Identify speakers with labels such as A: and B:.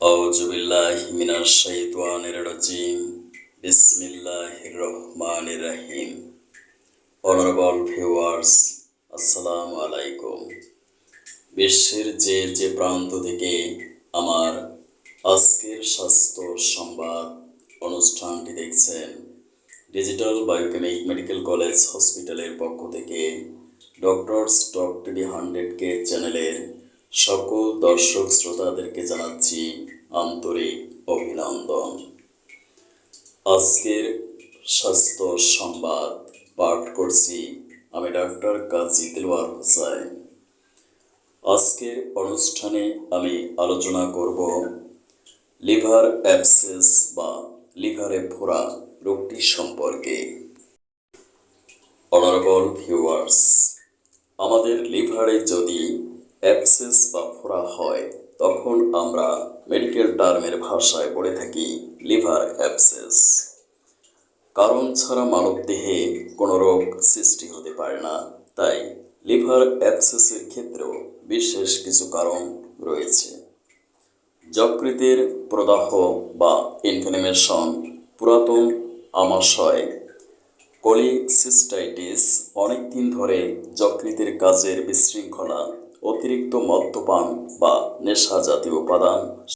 A: أعوذ بالله من الشيطان الرجيم بسم الله الرحمن الرحيم Honorable viewers আসসালামু আলাইকুম বিশ্বের যে যে প্রান্ত থেকে আমার আজকের স্বাস্থ্য সংবাদ অনুষ্ঠানটি দেখছেন ডিজিটাল বায়োকেমিক মেডিকেল কলেজ হসপিটালের পক্ষ থেকে ডক্টরস টক টিভি হান্ড্রেড কে চ্যানেলের সকল দর্শক শ্রোতাদেরকে জানাচ্ছি আন্তরিক অভিনন্দন। আজকের স্বাস্থ্য সংবাদ পাঠ করছি আমি ডাক্তার কাজী দিলওয়ার হোসাইন। আজকের অনুষ্ঠানে আমি আলোচনা করব লিভার অ্যাবসেস বা লিভারে ফোড়া রোগটি সম্পর্কে। অনারেবল ভিউয়ার্স আমাদের লিভারে যদি অ্যাবসেস বা ফোড়া হয়, তখন আমরা মেডিকেল টার্মের ভাষায় বলে থাকি লিভার অ্যাবসেস। কারণ ছাড়া মানবদেহে কোনো রোগ সৃষ্টি হতে পারে না, তাই লিভার অ্যাবসেসের ক্ষেত্রেও বিশেষ কিছু কারণ রয়েছে। যকৃতের প্রদাহ বা ইনফ্লামেশন পুরাতন আমাশয় কোলিসিস্টাইটিস অনেক দিন ধরে যকৃতের কাজের বিশৃঙ্খলা অতিরিক্ত মদ্যপান বা নেশা জাতীয় উপাদান